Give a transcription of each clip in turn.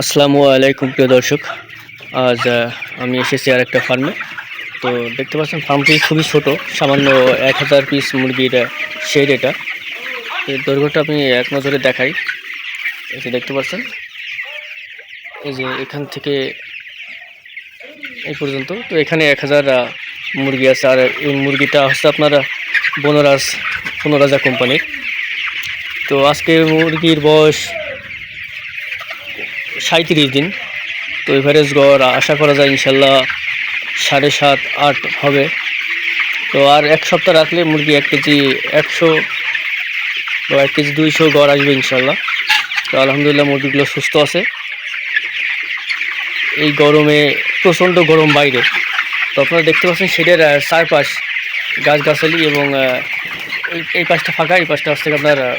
আসসালামু আলাইকুম, প্রিয় দর্শক। আজ আমি এসেছি আর একটা ফার্মে তো দেখতে পাচ্ছেন ফার্মটি খুবই ছোট, সামান্য এক হাজার পিস মুরগির শেড এটা। এর দৈর্ঘ্যটা আমি এক নজরে দেখাই। এই যে দেখতে পাচ্ছেন, এই যে এখান থেকে এই পর্যন্ত। তো এখানে এক হাজার মুরগি আছে। আর এই মুরগিটা হচ্ছে আপনার বনরাজ, বনরাজা কোম্পানির। তো আজকে মুরগির বয়স সাঁত্রিশ দিন। তো এভারেজ গড় আশা করা যায় ইনশাল্লাহ সাড়ে সাত, আট হবে। তো আর এক সপ্তাহ রাখলে মুরগি এক কেজি একশো বা এক কেজি দুইশো গড় আসবে ইনশাল্লাহ। তো আলহামদুলিল্লাহ মুরগিগুলো সুস্থ আছে। এই গরমে প্রচণ্ড গরম বাইরে। তো আপনারা দেখতে পাচ্ছেন শেডের চারপাশ গাছগাছালি এবং এই- পাশটা ফাঁকা, এই পাশটা হচ্ছে আপনার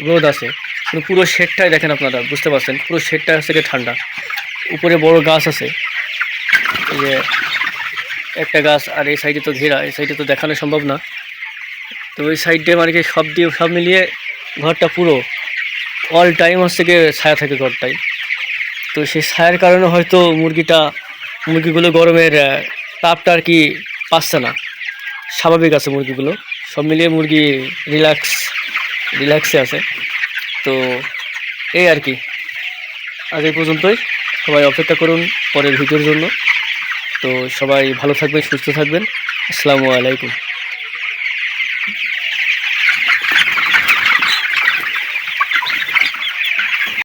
রোদ আছে। পুরো শেডটাই দেখেন আপনারা, বুঝতে পারছেন? পুরো শেডটা গিয়ে ঠান্ডা। উপরে বড় গাছ আছে। এই যে একটা গাছ, আর এই সাইডে তো ঘেরা, এই সাইডে তো দেখানো সম্ভব না। তো ওই সাইডে মানে কি সব দিয়ে, সব মিলিয়ে ঘরটা পুরো অল টাইম হচ্ছে গিয়ে ছায়া থাকে ঘরটাই। তো সেই ছায়ার কারণে হয়তো মুরগিটা, মুরগিগুলো গরমের তাপটা আর কি পাচ্ছে না। স্বাভাবিক আছে মুরগিগুলো। সব মিলিয়ে মুরগি রিল্যাক্স রিল্যাক্সে আছে। তো এই আর কি। আজ এই পর্যন্তই। সবাই অপেক্ষা করুন পরের ভিডিওর জন্য। তো সবাই ভালো থাকবেন, সুস্থ থাকবেন। আসসালামু আলাইকুম।